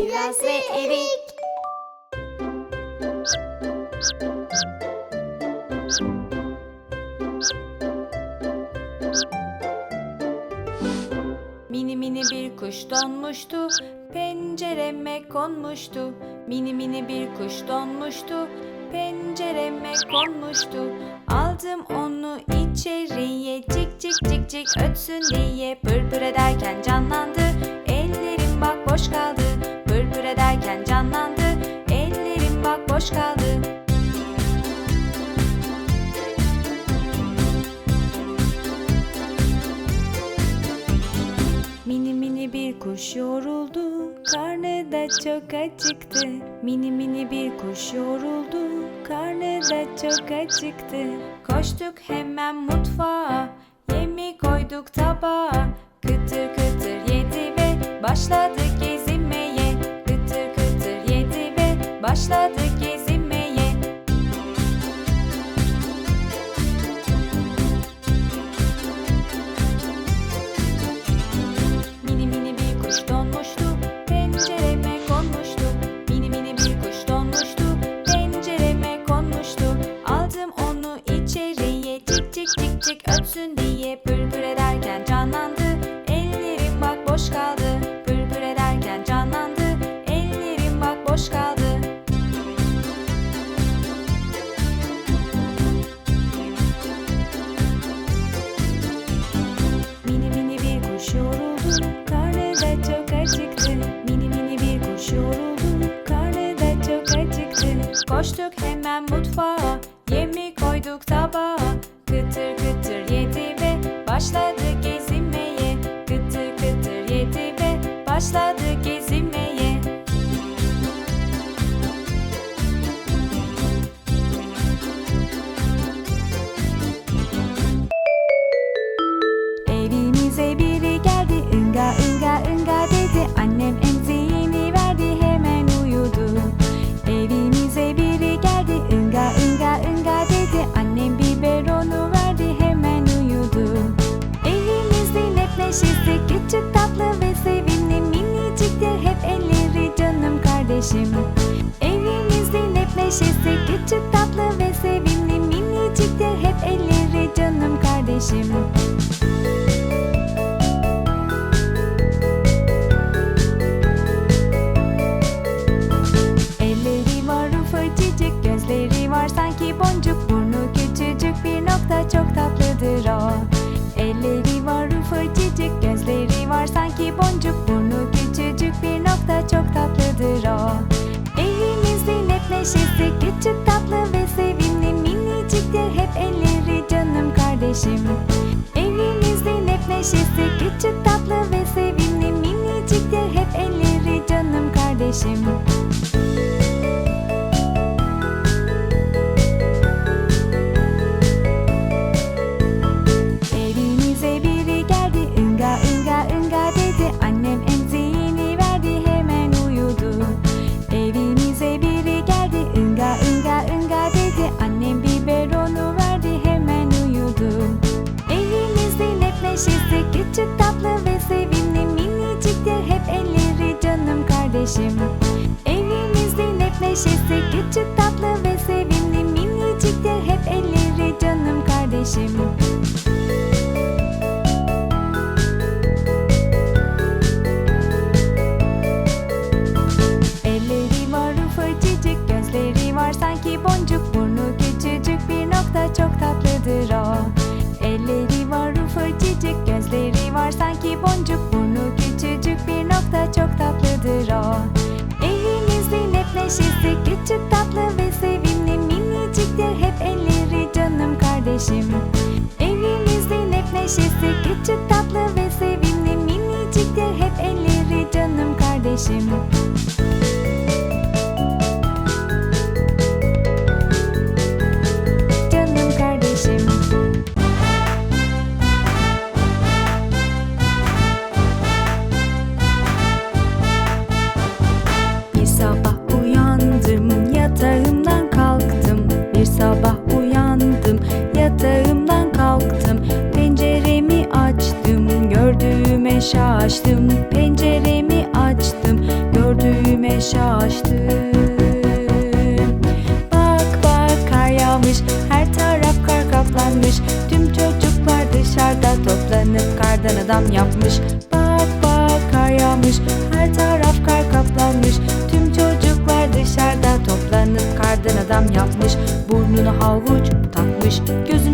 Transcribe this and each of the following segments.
Kiraz ve Erik. Mini mini bir kuş donmuştu, pencereme konmuştu. Mini mini bir kuş donmuştu, pencereme konmuştu. Aldım onu içeriye, cik cik cik cik ötsün diye. Pır pır ederken canlandı, ellerim bak boş kaldı. Pırpır ederken canlandı. Ellerim bak boş kaldı. Mini mini bir kuş yoruldu. Karnı da çok acıktı. Mini mini bir kuş yoruldu. Karnı da çok acıktı. Koştuk hemen mutfağa. Yemi koyduk tabağa. Kıtır kıtır yedi ve başladı gezi başladık gezinmeye Mini mini bir kuş donmuş başladı gezime. neşesi Küçük tatlı ve sevimli miniciktir Hep elleri canım kardeşim. neşesi Küçük tatlı ve sevimli miniciktir hep elleri canım kardeşim. Evinizin hep neşesi Küçük tatlı ve sevimli miniciktir hep elleri canım kardeşim. 心。Küçük tatlı ve sevimli miniciktir hep elleri canım kardeşim. havuç takmış gözüne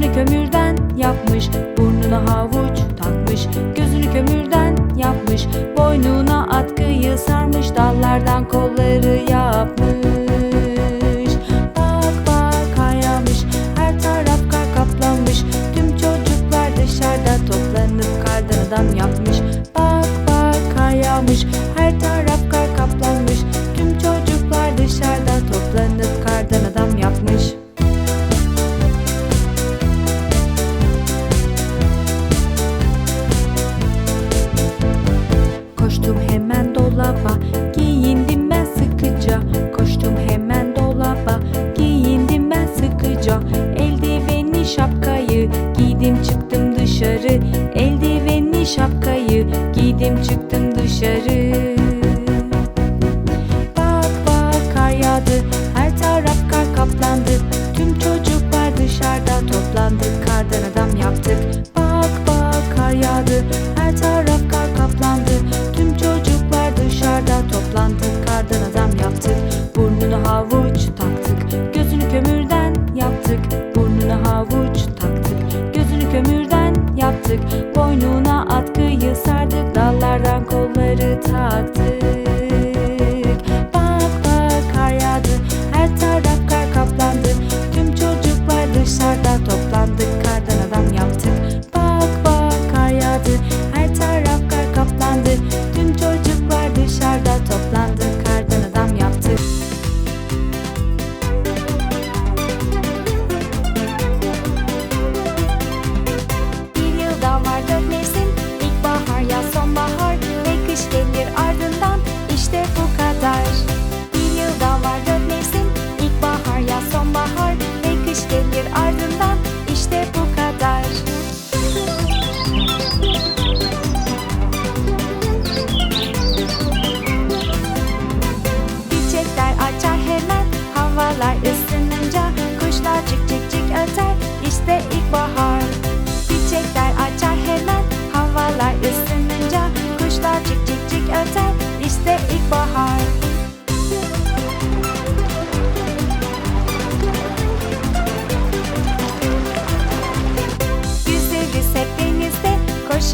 Bye.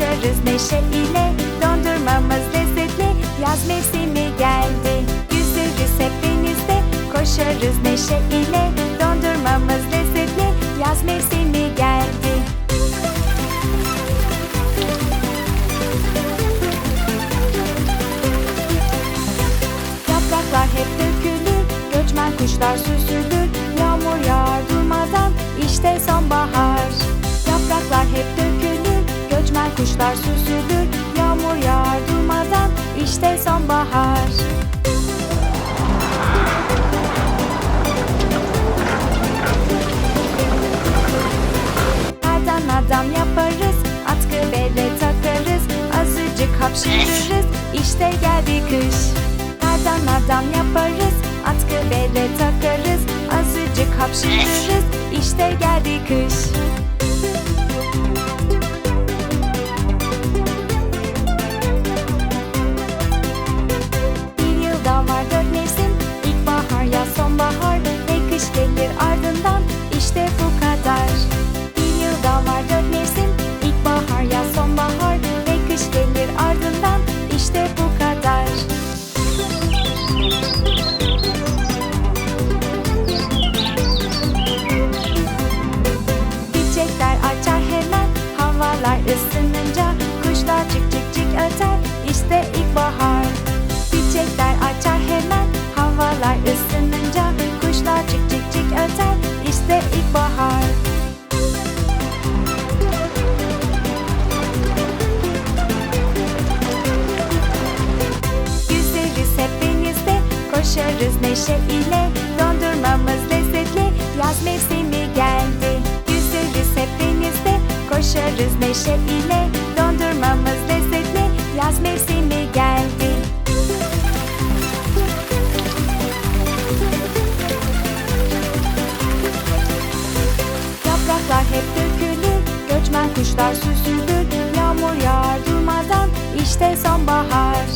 dolaşırız neşe ile Dondurmamız lezzetli. Yaz mevsimi geldi. Yüzeriz hep denizde. Koşarız neşe ile Dondurmamız lezzetli. Yaz mevsimi geldi. Yapraklar hep dökülür. Göçmen kuşlar süslü adam yaparız Atkı bele takarız Azıcık hapşırırız. İşte geldi kış. Kutlarız neşe ile Dondurmamız lezzetli. Yaz mevsimi geldi Yüzeriz hep denizde. Koşarız neşe ile Dondurmamız lezzetli. Yaz mevsimi geldi. Yapraklar hep dökülür Göçmen kuşlar süzülür. Yağmur yağar durmadan İşte sonbahar.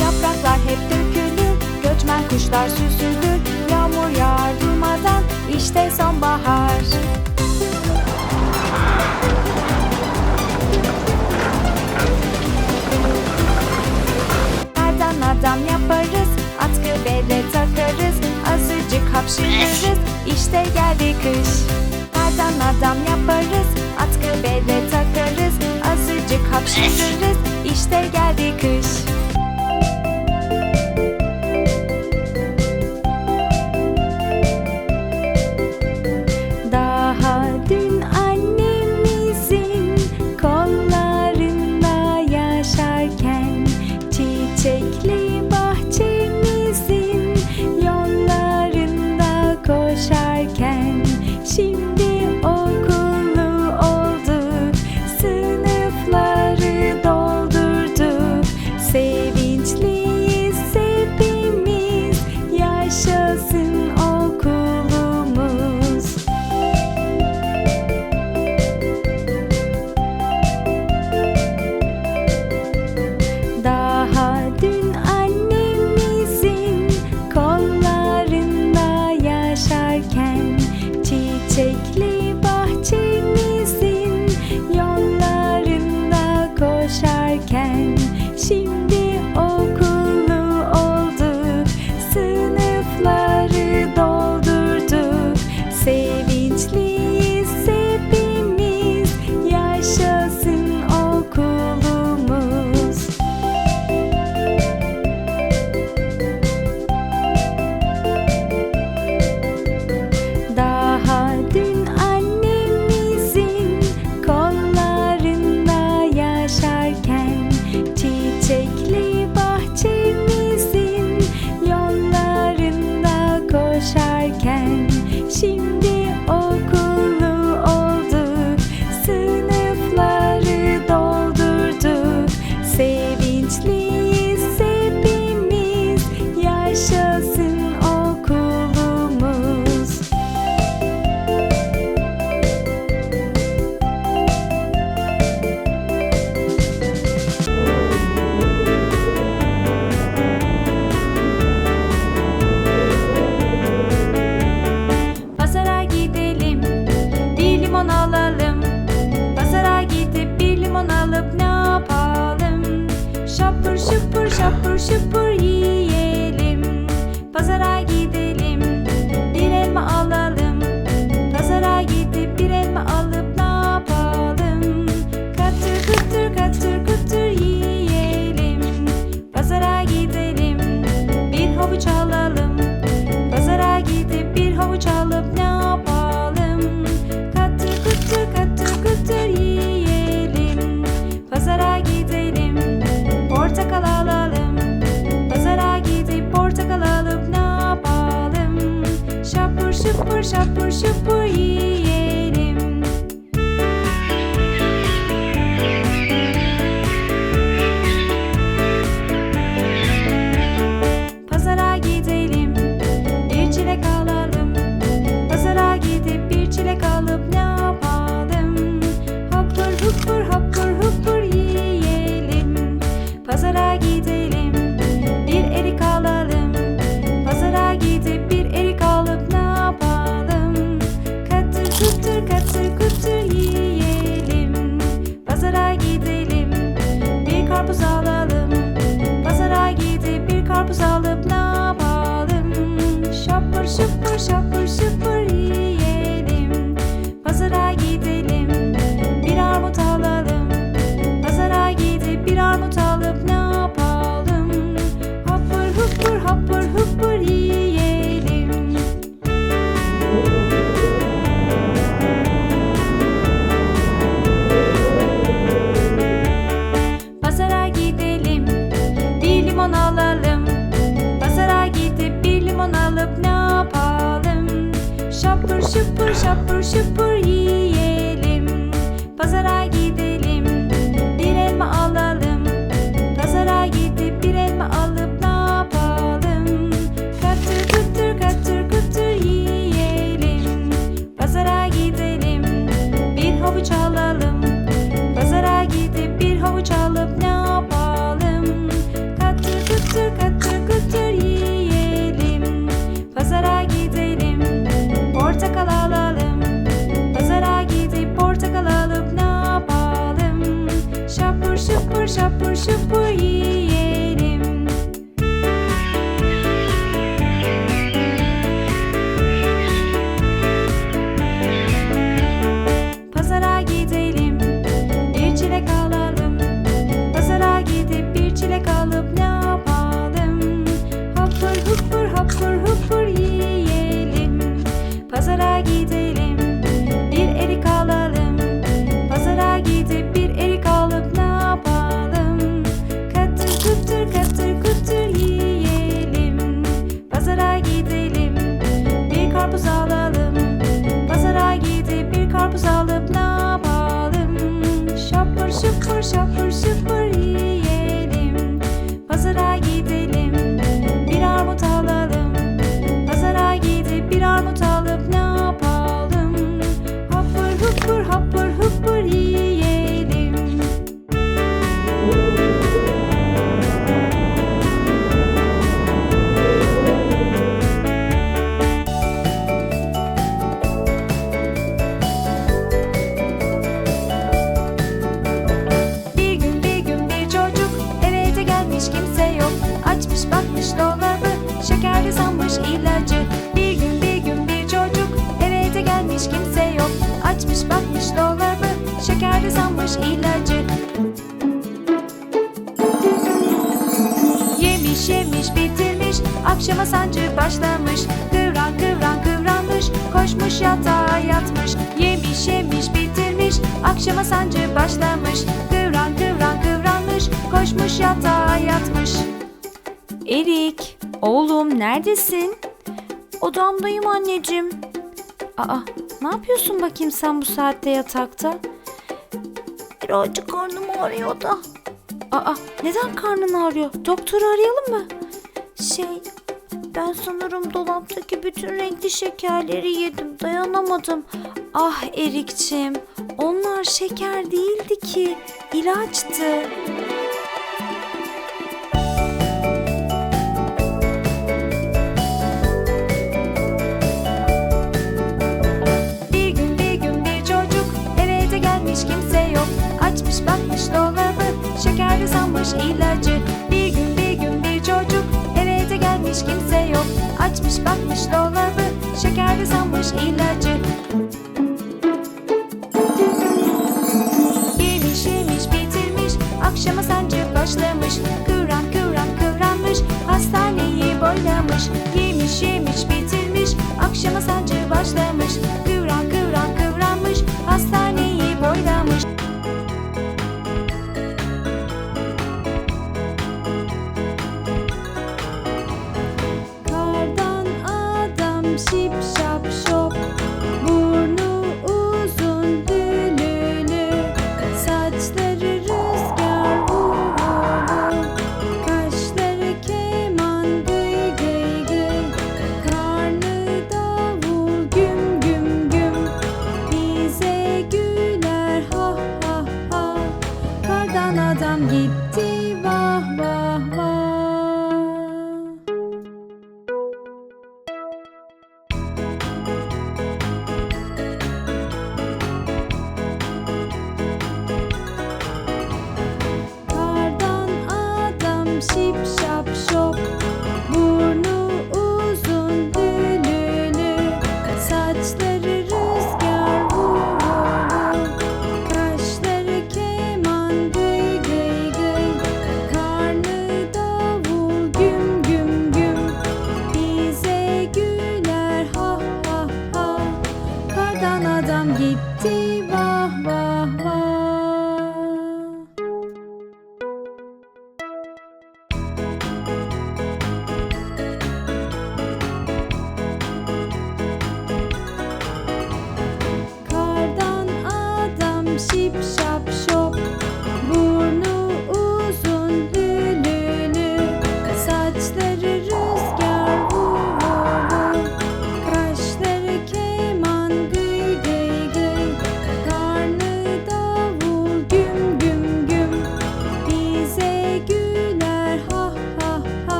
Yapraklar hep dökülür resmen kuşlar süsüdür Yağmur yağar durmadan işte sonbahar. Kardan adam yaparız? Atkı bere takarız Azıcık hapşırırız. İşte geldi kış. Kardan adam yaparız? Atkı bere takarız Azıcık hapşırırız. İşte geldi kış. sleep. şapur şupur yiyelim. Pazara gidelim bir elma alalım. Pazara gidip bir elma alıp ne yapalım? Katır kutur katır kutur yiyelim. Pazara gidelim bir havuç alalım. Akşama sancı başlamış Kıvran kıvran kıvranmış Koşmuş yatağa yatmış Erik oğlum neredesin? Odamdayım anneciğim. Aa ne yapıyorsun bakayım sen bu saatte yatakta? Birazcık karnım ağrıyor da. Aa neden karnın ağrıyor? Doktoru arayalım mı? Şey ben sanırım dolaptaki bütün renkli şekerleri yedim. Dayanamadım. Ah Erikçim, onlar şeker değildi ki, ilaçtı. There's no